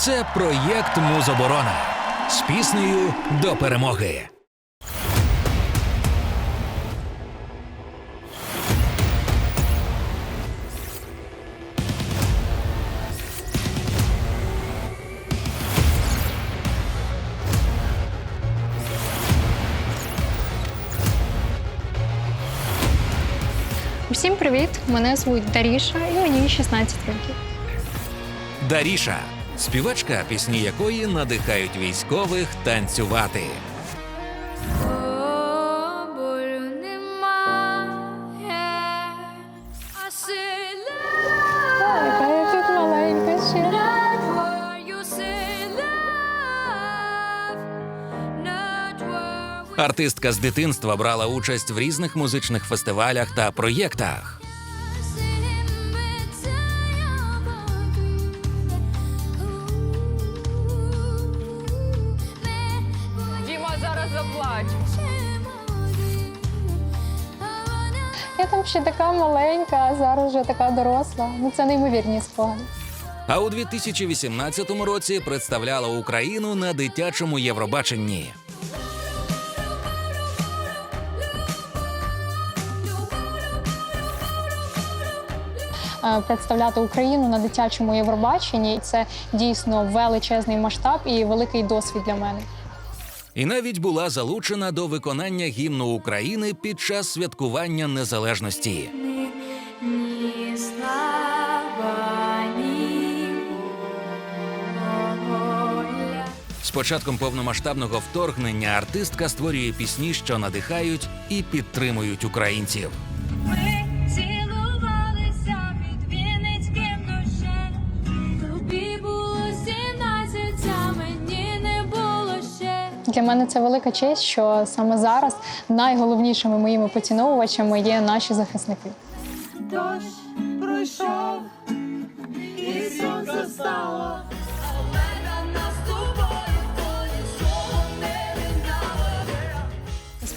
Це проєкт Музоборона з піснею до перемоги. Усім привіт! Мене звуть Даріша і мені 16 років. Даріша співачка, пісні якої надихають військових танцювати. Артистка з дитинства брала участь в різних музичних фестивалях та проєктах. Діма. Я там ще така маленька, а зараз вже така доросла. Ну це неймовірні спогади. А у 2018 році представляла Україну на дитячому Євробаченні. Е, Представляти Україну на дитячому Євробаченні це дійсно величезний масштаб і великий досвід для мене. І навіть була залучена до виконання гімну України під час святкування незалежності. З початком повномасштабного вторгнення артистка створює пісні, що надихають і підтримують українців. Ми Для мене це велика честь, що саме зараз найголовнішими моїми поціновувачами є наші захисники. Дощ пройшов, і сонце стало.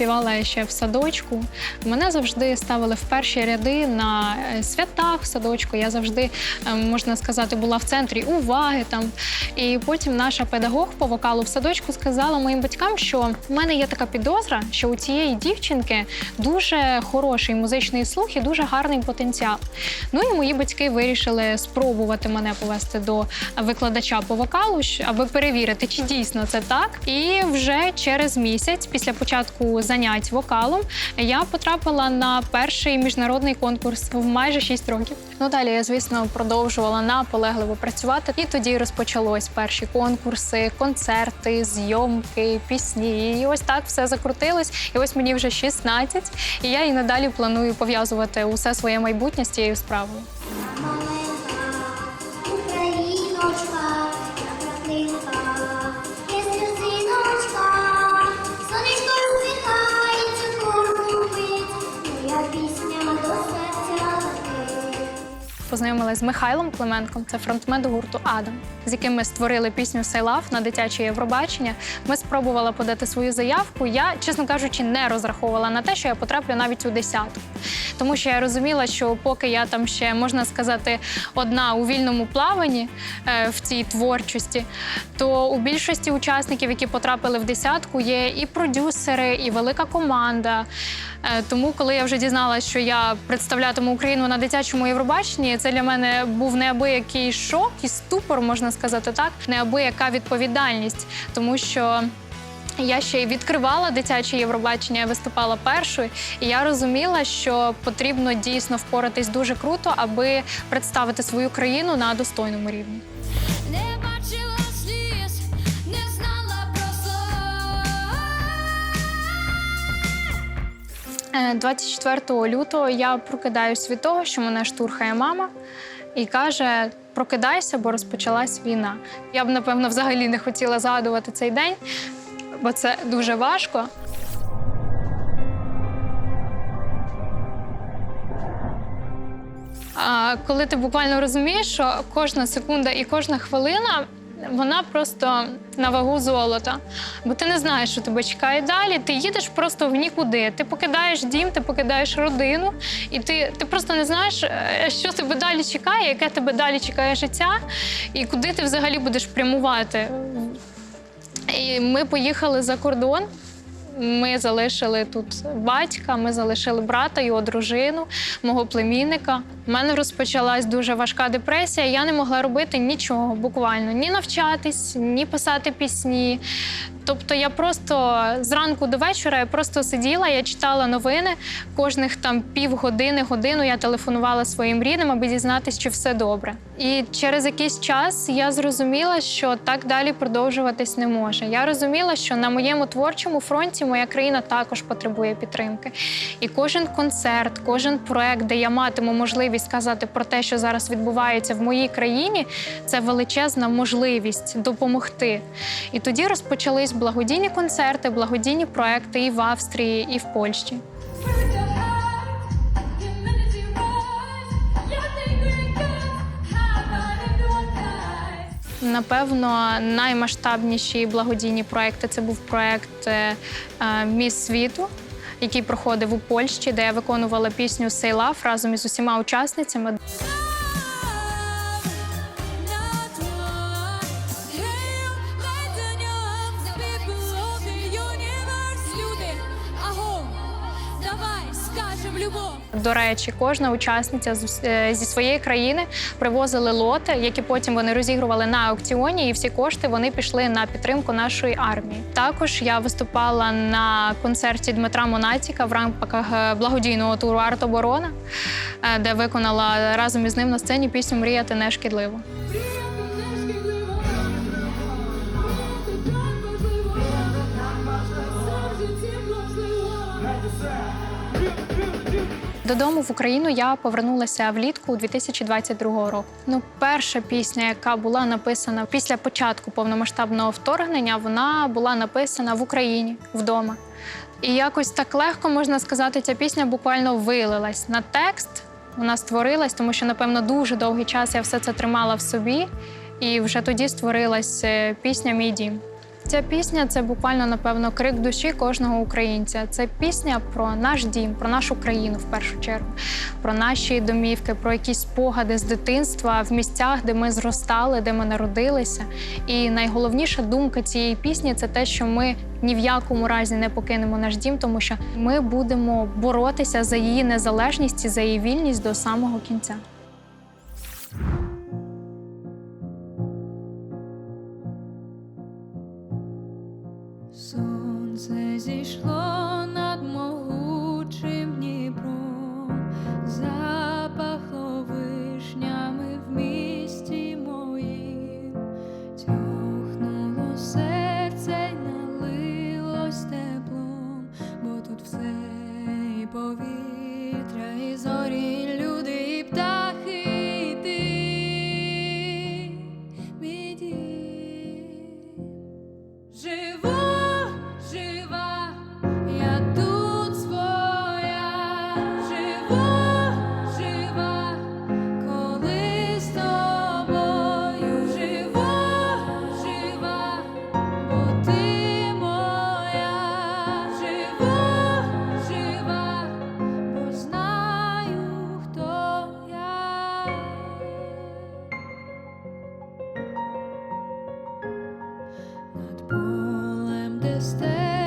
Співала ще в садочку. Мене завжди ставили в перші ряди на е, святах в садочку. Я завжди, е, можна сказати, була в центрі уваги там. І потім наша педагог по вокалу в садочку сказала моїм батькам, що в мене є така підозра, що у цієї дівчинки дуже хороший музичний слух і дуже гарний потенціал. Ну і мої батьки вирішили спробувати мене повести до викладача по вокалу, аби перевірити, чи дійсно це так. І вже через місяць, після початку занять вокалом, я потрапила на перший міжнародний конкурс в майже 6 років. Ну далі я, звісно, продовжувала наполегливо працювати. І тоді розпочалось перші конкурси, концерти, зйомки, пісні. І ось так все закрутилось. І ось мені вже 16, і я і надалі планую пов'язувати усе своє майбутнє з цією справою. Познайомилась з Михайлом Клименком, це фронтмен гурту Адам, з яким ми створили пісню Сайлав на дитяче Євробачення. Ми спробували подати свою заявку. Я, чесно кажучи, не розраховувала на те, що я потраплю навіть у десятку. Тому що я розуміла, що поки я там ще можна сказати одна у вільному плаванні е, в цій творчості, то у більшості учасників, які потрапили в десятку, є і продюсери, і велика команда. Е, Тому, коли я вже дізналася, що я представлятиму Україну на дитячому Євробаченні, це для мене був неабиякий шок і ступор, можна сказати так, неабияка відповідальність, тому що. Я ще й відкривала дитяче Євробачення, я виступала першою, і я розуміла, що потрібно дійсно впоратись дуже круто, аби представити свою країну на достойному рівні. Не бачила сліз, не знала про слова. Е, 24 лютого я прокидаюсь від того, що мене штурхає мама і каже: прокидайся, бо розпочалась війна. Я б, напевно, взагалі не хотіла згадувати цей день, бо це дуже важко. А коли ти буквально розумієш, що кожна секунда і кожна хвилина вона просто на вагу золота. Бо ти не знаєш, що тебе чекає далі. Ти їдеш просто в нікуди. Ти покидаєш дім, ти покидаєш родину, і ти, ти просто не знаєш, е, що тебе далі чекає, яке тебе далі чекає життя, і куди ти взагалі будеш прямувати. І ми поїхали за кордон. Ми залишили тут батька, ми залишили брата, його дружину, мого племінника. У мене розпочалась дуже важка депресія. Я не могла робити нічого, буквально ні навчатись, ні писати пісні. Тобто я просто зранку до вечора я просто сиділа, я читала новини. Кожних там півгодини, годину я телефонувала своїм рідним, аби дізнатися, чи все добре. І через якийсь час я зрозуміла, що так далі продовжуватись не може. Я розуміла, що на моєму творчому фронті моя країна також потребує підтримки. І кожен концерт, кожен проект, де я матиму можливість сказати про те, що зараз відбувається в моїй країні, це величезна можливість допомогти. І тоді розпочались благодійні концерти, благодійні проекти і в Австрії, і в Польщі. Напевно, наймасштабніші благодійні проекти це був проект е, е, Міс світу, який проходив у Польщі, де я виконувала пісню «Say Love» разом із усіма учасницями. До речі, кожна учасниця е, зі своєї країни привозили лоти, які потім вони розігрували на аукціоні, і всі кошти вони пішли на підтримку нашої армії. Також я виступала на концерті Дмитра Монатіка в рамках е, благодійного туру Артоборона, е, де виконала разом із ним на сцені пісню Мріяти не шкідливо. Додому в Україну я повернулася влітку 2022 року. Ну, перша пісня, яка була написана після початку повномасштабного вторгнення, вона була написана в Україні вдома. І якось так легко можна сказати, ця пісня буквально вилилась на текст. Вона створилась, тому що, напевно, дуже довгий час я все це тримала в собі, і вже тоді створилась е, пісня Мій дім. Ця пісня це буквально, напевно, крик душі кожного українця. Це пісня про наш дім, про нашу країну в першу чергу, про наші домівки, про якісь спогади з дитинства в місцях, де ми зростали, де ми народилися. І найголовніша думка цієї пісні це те, що ми ні в якому разі не покинемо наш дім, тому що ми будемо боротися за її незалежність і за її вільність до самого кінця. Сонце зійшло stay.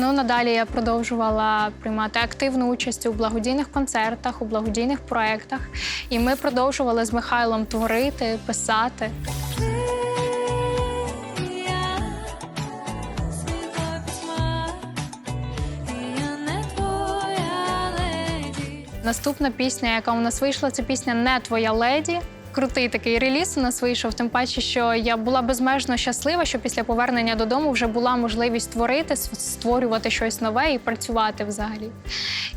Ну надалі я продовжувала приймати активну участь у благодійних концертах, у благодійних проєктах. І ми продовжували з Михайлом творити, писати. Наступна пісня, яка у нас вийшла, це пісня Не твоя леді. Крутий такий реліз у нас вийшов, тим паче, що я була безмежно щаслива, що після повернення додому вже була можливість творити, створювати щось нове і працювати взагалі.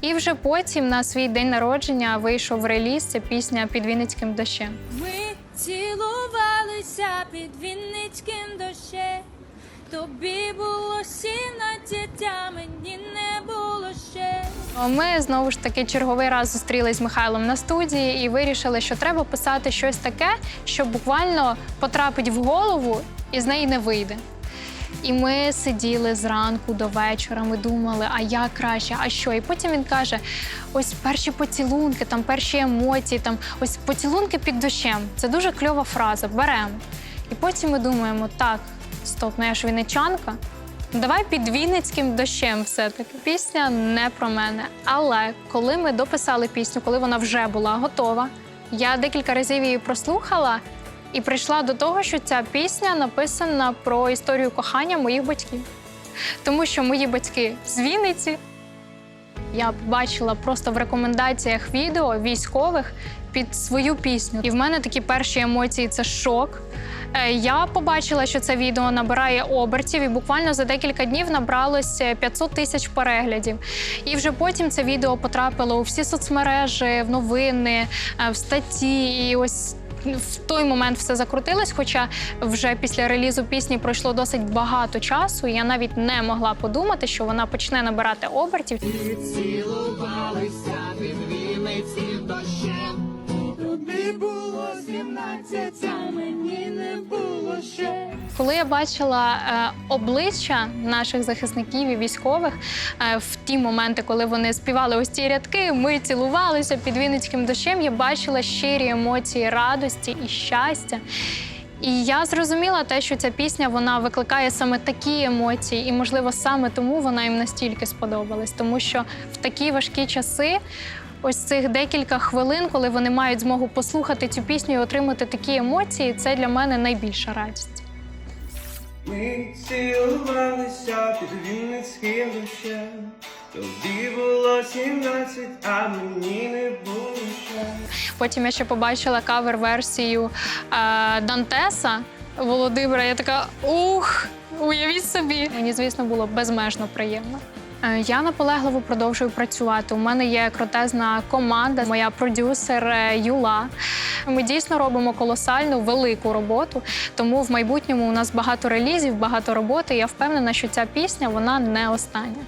І вже потім на свій день народження вийшов реліз. Це пісня під Вінницьким дощем. Ми цілувалися під Вінницьким дощем. Тобі було сімнадцять, а мені не. Ми знову ж таки черговий раз зустрілись з Михайлом на студії і вирішили, що треба писати щось таке, що буквально потрапить в голову і з неї не вийде. І ми сиділи зранку до вечора, ми думали, а як краще, а що? І потім він каже: ось перші поцілунки, там перші емоції, там ось поцілунки під дощем. Це дуже кльова фраза. Беремо. І потім ми думаємо, так, стоп, ну я ж вінничанка. Давай під Вінницьким дощем все-таки. Пісня не про мене. Але коли ми дописали пісню, коли вона вже була готова, я декілька разів її прослухала і прийшла до того, що ця пісня написана про історію кохання моїх батьків. Тому що мої батьки з Вінниці. Я побачила просто в рекомендаціях відео військових під свою пісню. І в мене такі перші емоції це шок. Е, Я побачила, що це відео набирає обертів, і буквально за декілька днів набралося 500 тисяч переглядів. І вже потім це відео потрапило у всі соцмережі, в новини, е, в статті. І ось в той момент все закрутилось. Хоча вже після релізу пісні пройшло досить багато часу. і Я навіть не могла подумати, що вона почне набирати обертів. Цілувалися під Вінницьким дощем. Було сімнадцять, а мені не було ще. Коли я бачила е, обличчя наших захисників і військових е, в ті моменти, коли вони співали ось ці рядки, ми цілувалися під Вінницьким дощем, я бачила щирі емоції радості і щастя. І я зрозуміла те, що ця пісня вона викликає саме такі емоції, і, можливо, саме тому вона їм настільки сподобалась, тому що в такі важкі часи. Ось цих декілька хвилин, коли вони мають змогу послухати цю пісню і отримати такі емоції, це для мене найбільша радість. Ми цілувалися під Вінницьким дощем. Тобі було сімнадцять, а мені не було ще. Потім я ще побачила кавер-версію е, Дантеса Володимира. Я така ух, уявіть собі. Мені, звісно, було безмежно приємно. Е, Я наполегливо продовжую працювати. У мене є крутезна команда, моя продюсер е, Юла. Ми дійсно робимо колосальну велику роботу. Тому в майбутньому у нас багато релізів, багато роботи. Я впевнена, що ця пісня вона не остання.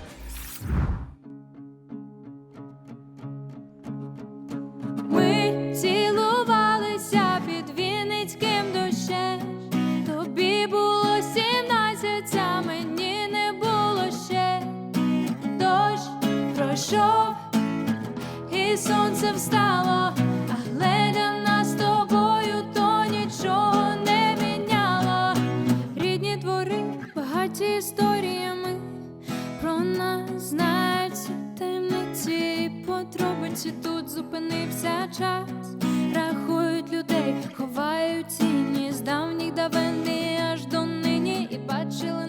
Подробиці тут зупинився час. Рахують людей, ховають тіні з давніх давен аж до нині і бачили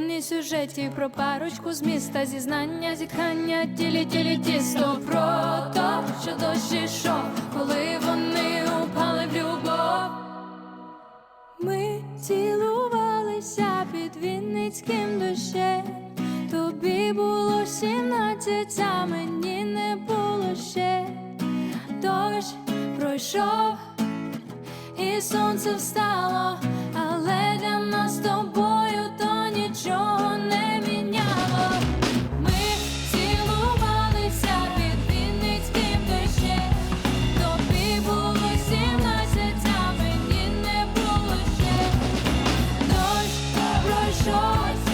із сюжетів про парочку з міста, зізнання, зітхання, тілі, тілі, тісто про то, що дощ ішов, коли вони упали в любов. Ми цілувалися під Вінницьким дощем. Тобі було сімнадцять, а мені не було ще. Дощ пройшов, і сонце встало, але для нас з пройшов,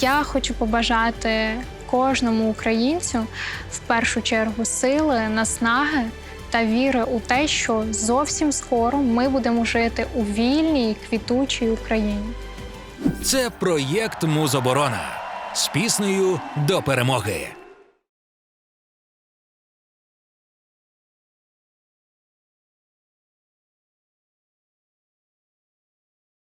Я хочу побажати кожному українцю в першу чергу сили, наснаги та віри у те, що зовсім скоро ми будемо жити у вільній квітучій Україні. Це проєкт Музоборона з піснею до перемоги.